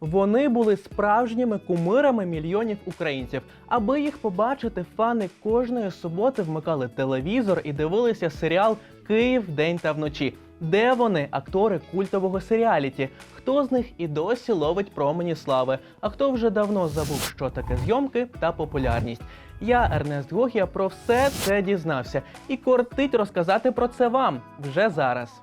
Вони були справжніми кумирами мільйонів українців. Аби їх побачити, фани кожної суботи вмикали телевізор і дивилися серіал Київ день та вночі. Де вони, актори культового серіаліті? Хто з них і досі ловить промені слави? А хто вже давно забув, що таке зйомки та популярність? Я, Ернест Гогія, про все це дізнався і кортить розказати про це вам вже зараз.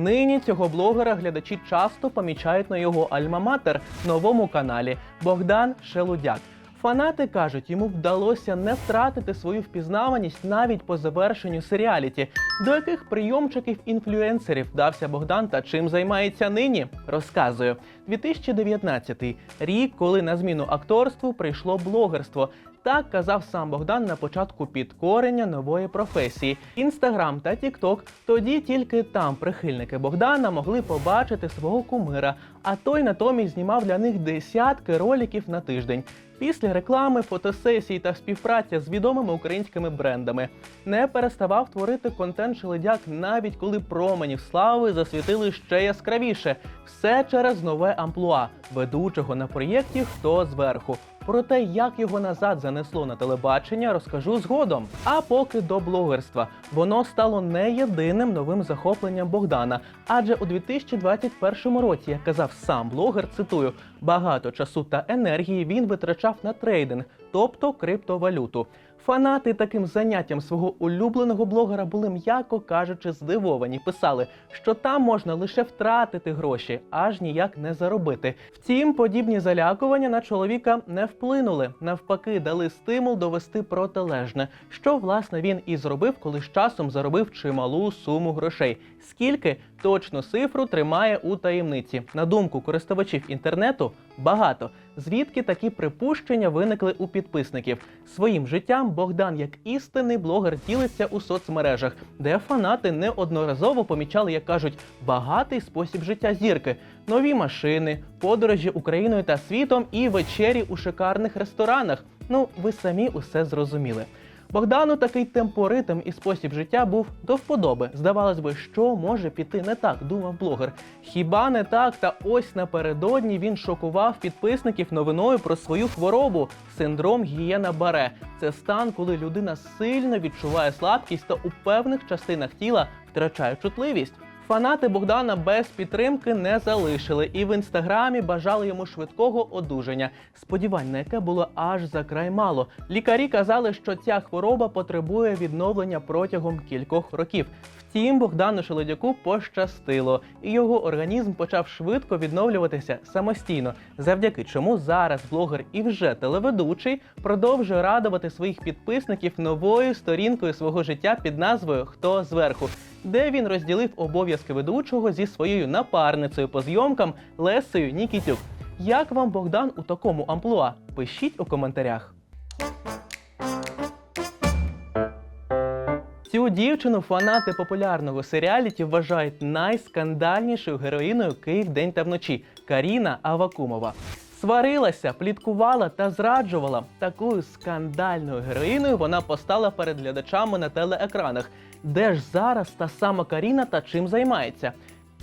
Нині цього блогера глядачі часто помічають на його альма-матер новому каналі Богдан Шелудяк. Фанати кажуть, йому вдалося не втратити свою впізнаваність навіть по завершенню серіаліті. До яких прийомчиків інфлюенсерів вдався Богдан та чим займається нині? Розказую. 2019 рік, коли на зміну акторству прийшло блогерство. Так казав сам Богдан на початку підкорення нової професії. Інстаграм та Тікток тоді тільки там прихильники Богдана могли побачити свого кумира, а той натомість знімав для них десятки роликів на тиждень. Після реклами, фотосесій та співпраця з відомими українськими брендами не переставав творити контент Шеледяк, навіть коли променів слави засвітили ще яскравіше. Все через нове амплуа ведучого на проєкті Хто зверху. Про те, як його назад занесло на телебачення, розкажу згодом. А поки до блогерства воно стало не єдиним новим захопленням Богдана. Адже у 2021 році, як казав сам блогер, цитую, багато часу та енергії він витрачав на трейдинг, тобто криптовалюту. Фанати таким заняттям свого улюбленого блогера були, м'яко кажучи, здивовані. Писали, що там можна лише втратити гроші, аж ніяк не заробити. Втім, подібні залякування на чоловіка не вплинули. Навпаки, дали стимул довести протилежне, що власне він і зробив, коли з часом заробив чималу суму грошей. Скільки точну цифру тримає у таємниці. На думку користувачів інтернету, багато. Звідки такі припущення виникли у підписників? Своїм життям Богдан, як істинний блогер, ділиться у соцмережах, де фанати неодноразово помічали, як кажуть, багатий спосіб життя зірки, нові машини, подорожі Україною та світом і вечері у шикарних ресторанах. Ну, ви самі усе зрозуміли. Богдану такий темпоритм і спосіб життя був до вподоби. Здавалось би, що може піти не так, думав блогер. Хіба не так? Та ось напередодні він шокував підписників новиною про свою хворобу синдром гієна Баре. Це стан, коли людина сильно відчуває слабкість та у певних частинах тіла втрачає чутливість. Фанати Богдана без підтримки не залишили і в інстаграмі бажали йому швидкого одужання. Сподівань на яке було аж за край мало. Лікарі казали, що ця хвороба потребує відновлення протягом кількох років. Втім, Богдану Шелодяку пощастило, і його організм почав швидко відновлюватися самостійно, завдяки чому зараз блогер і вже телеведучий продовжує радувати своїх підписників новою сторінкою свого життя під назвою Хто зверху, де він розділив обов'язки ведучого зі своєю напарницею по зйомкам Лесею Нікітюк. Як вам Богдан у такому амплуа? Пишіть у коментарях. Цю дівчину фанати популярного серіаліті вважають найскандальнішою героїною Київ день та вночі Каріна Авакумова. Сварилася, пліткувала та зраджувала. Такою скандальною героїною вона постала перед глядачами на телеекранах. Де ж зараз та сама Каріна та чим займається?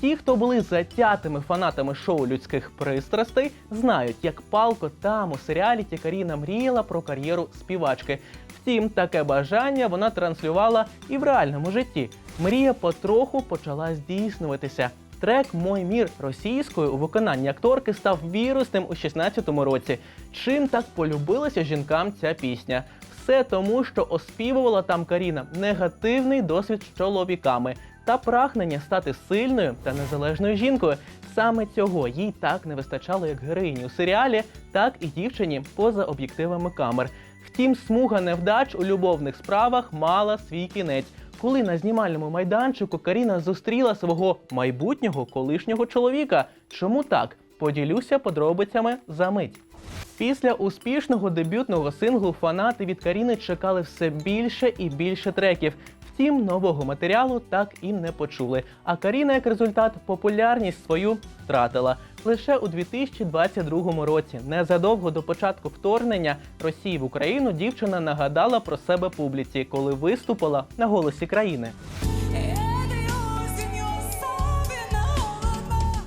Ті, хто були затятими фанатами шоу людських пристрастей, знають, як палко там у серіаліті Каріна мріяла про кар'єру співачки. Втім, таке бажання вона транслювала і в реальному житті. Мрія потроху почала здійснюватися. Трек Мой мір російською у виконанні акторки став вірусним у 16-му році. Чим так полюбилася жінкам ця пісня? Все тому, що оспівувала там Каріна негативний досвід з чоловіками та прагнення стати сильною та незалежною жінкою. Саме цього їй так не вистачало як героїні у серіалі, так і дівчині поза об'єктивами камер. Втім, смуга невдач у любовних справах мала свій кінець, коли на знімальному майданчику Каріна зустріла свого майбутнього колишнього чоловіка. Чому так? Поділюся подробицями за мить. Після успішного дебютного синглу фанати від Каріни чекали все більше і більше треків. Втім, нового матеріалу так і не почули. А Каріна, як результат, популярність свою втратила. Лише у 2022 році, незадовго до початку вторгнення Росії в Україну, дівчина нагадала про себе публіці, коли виступила на голосі країни.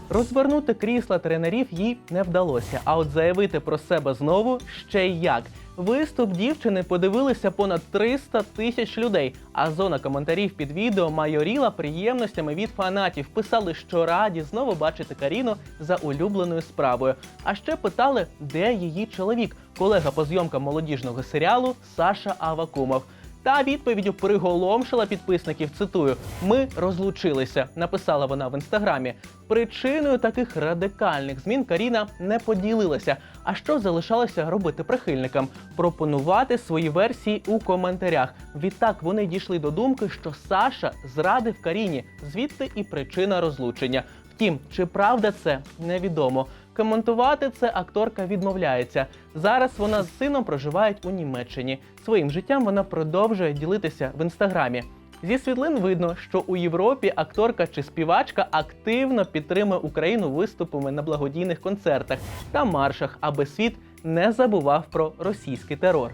Розвернути крісла тренерів їй не вдалося. А от заявити про себе знову ще й як. Виступ дівчини подивилися понад 300 тисяч людей. А зона коментарів під відео майоріла приємностями від фанатів. Писали, що раді знову бачити Каріну за улюбленою справою. А ще питали, де її чоловік, колега по зйомкам молодіжного серіалу Саша Авакумов. Та відповіддю приголомшила підписників. Цитую: Ми розлучилися, написала вона в інстаграмі. Причиною таких радикальних змін Каріна не поділилася. А що залишалося робити прихильникам? Пропонувати свої версії у коментарях. Відтак вони дійшли до думки, що Саша зрадив Каріні, звідти і причина розлучення. Втім, чи правда це невідомо. Коментувати це акторка відмовляється. Зараз вона з сином проживають у Німеччині. Своїм життям вона продовжує ділитися в інстаграмі. Зі світлин видно, що у Європі акторка чи співачка активно підтримує Україну виступами на благодійних концертах та маршах, аби світ не забував про російський терор.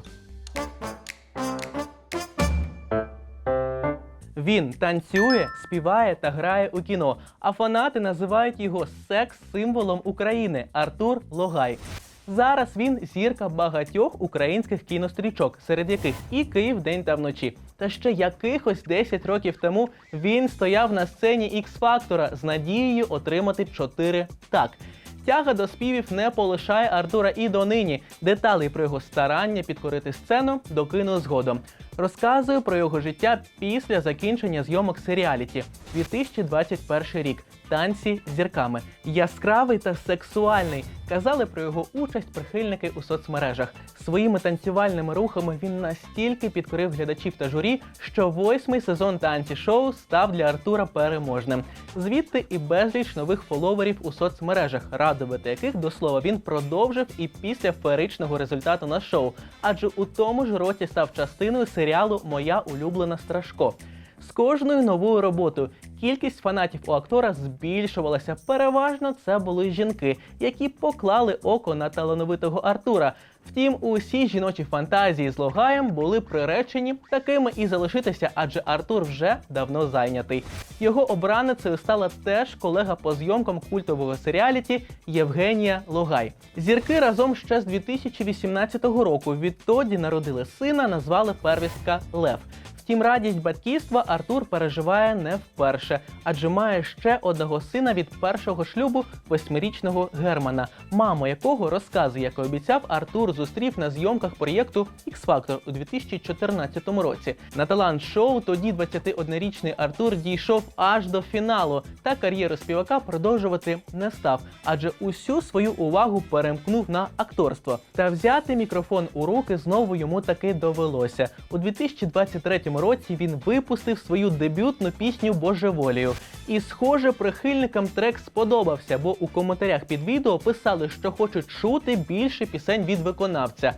Він танцює, співає та грає у кіно. А фанати називають його секс-символом України Артур Логай. Зараз він зірка багатьох українських кінострічок, серед яких і Київ день та вночі. Та ще якихось 10 років тому він стояв на сцені Ікс-фактора з надією отримати 4 так. Тяга до співів не полишає Артура і донині. Деталі про його старання підкорити сцену докину згодом. Розказую про його життя після закінчення зйомок серіаліті 2021 рік. Танці зірками яскравий та сексуальний. Казали про його участь прихильники у соцмережах. Своїми танцювальними рухами він настільки підкорив глядачів та журі, що восьмий сезон танці шоу став для Артура переможним. Звідти і безліч нових фоловерів у соцмережах, радувати яких до слова він продовжив і після феєричного результату на шоу, адже у тому ж році став частиною серіалу Моя улюблена Страшко. З кожною новою роботою кількість фанатів у актора збільшувалася. Переважно це були жінки, які поклали око на талановитого Артура. Втім, усі жіночі фантазії з Логаєм були приречені такими і залишитися, адже Артур вже давно зайнятий. Його обраницею стала теж колега по зйомкам культового серіаліті Євгенія Логай. Зірки разом ще з 2018 року. Відтоді народили сина, назвали первістка Лев. Втім, радість батьківства Артур переживає не вперше, адже має ще одного сина від першого шлюбу восьмирічного Германа, маму якого розказує, як і обіцяв, Артур зустрів на зйомках проєкту X-Factor у 2014 році. На талант шоу тоді 21-річний Артур дійшов аж до фіналу, та кар'єру співака продовжувати не став, адже усю свою увагу перемкнув на акторство. Та взяти мікрофон у руки знову йому таки довелося. У 2023 році він випустив свою дебютну пісню Божеволію. І, схоже, прихильникам трек сподобався, бо у коментарях під відео писали, що хочуть чути більше пісень від виконавця.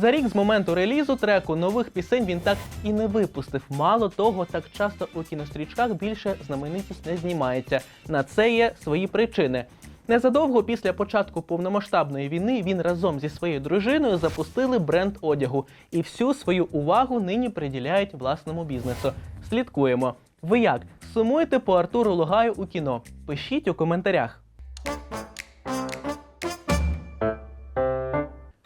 За рік з моменту релізу треку нових пісень він так і не випустив. Мало того, так часто у кінострічках більше знаменитість не знімається. На це є свої причини. Незадовго після початку повномасштабної війни він разом зі своєю дружиною запустили бренд одягу і всю свою увагу нині приділяють власному бізнесу. Слідкуємо. Ви як сумуєте по Артуру Логаю у кіно? Пишіть у коментарях.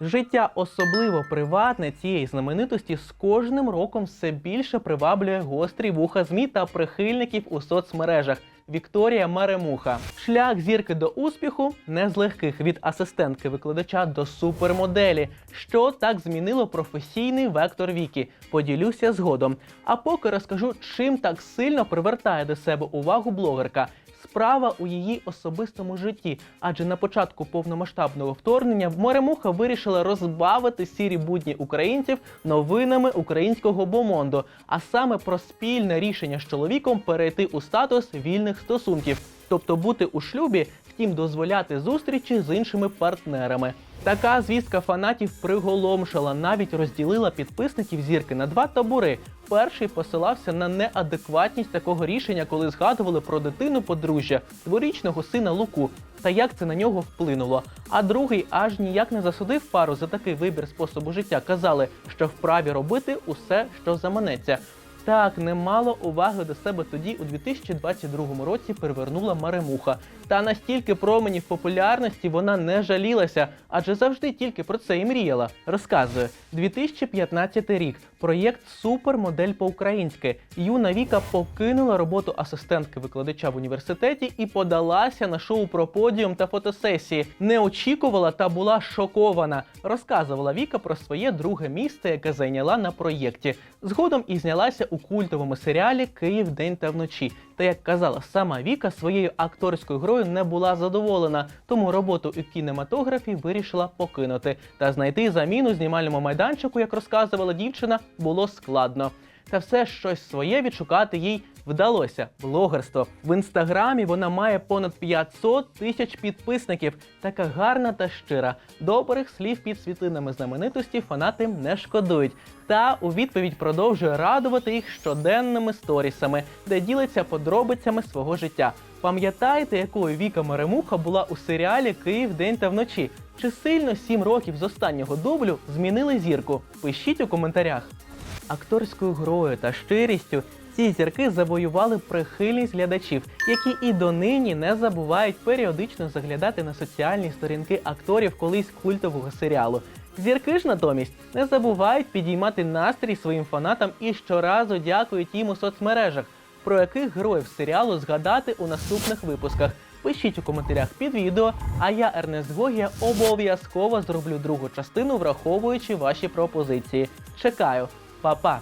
Життя, особливо приватне цієї знаменитості, з кожним роком все більше приваблює гострі вуха ЗМІ та прихильників у соцмережах. Вікторія Маремуха. Шлях зірки до успіху не з легких від асистентки викладача до супермоделі. Що так змінило професійний вектор Вікі? Поділюся згодом. А поки розкажу, чим так сильно привертає до себе увагу блогерка. Справа у її особистому житті, адже на початку повномасштабного вторгнення Моремуха вирішила розбавити сірі будні українців новинами українського бомонду, а саме про спільне рішення з чоловіком перейти у статус вільних стосунків, тобто бути у шлюбі, втім дозволяти зустрічі з іншими партнерами. Така звістка фанатів приголомшила, навіть розділила підписників зірки на два табори. Перший посилався на неадекватність такого рішення, коли згадували про дитину подружжя, дворічного сина Луку, та як це на нього вплинуло. А другий аж ніяк не засудив пару за такий вибір способу життя. Казали, що вправі робити усе, що заманеться. Так, немало уваги до себе тоді у 2022 році привернула Маремуха. Та настільки променів популярності вона не жалілася, адже завжди тільки про це і мріяла. Розказує 2015 рік. Проєкт Супермодель по-українськи. Юна Віка покинула роботу асистентки викладача в університеті і подалася на шоу про подіум та фотосесії. Не очікувала та була шокована. Розказувала Віка про своє друге місце, яке зайняла на проєкті. Згодом і знялася у культовому серіалі Київ день та вночі. Та як казала сама Віка, своєю акторською грою не була задоволена, тому роботу у кінематографі вирішила покинути та знайти заміну знімальному майданчику, як розказувала дівчина, було складно. Та все щось своє відшукати їй вдалося. Блогерство в інстаграмі вона має понад 500 тисяч підписників. Така гарна та щира. Добрих слів під світлинами знаменитості фанати не шкодують. Та у відповідь продовжує радувати їх щоденними сторісами, де ділиться подробицями свого життя. Пам'ятаєте, якою Віка Маремуха була у серіалі Київ день та вночі? Чи сильно сім років з останнього дублю змінили зірку? Пишіть у коментарях. Акторською грою та щирістю ці зірки завоювали прихильність глядачів, які і донині не забувають періодично заглядати на соціальні сторінки акторів колись культового серіалу. Зірки ж натомість не забувають підіймати настрій своїм фанатам і щоразу дякують їм у соцмережах, про яких героїв серіалу згадати у наступних випусках. Пишіть у коментарях під відео, а я, Ернест Гогія, обов'язково зроблю другу частину, враховуючи ваші пропозиції. Чекаю, Па-па!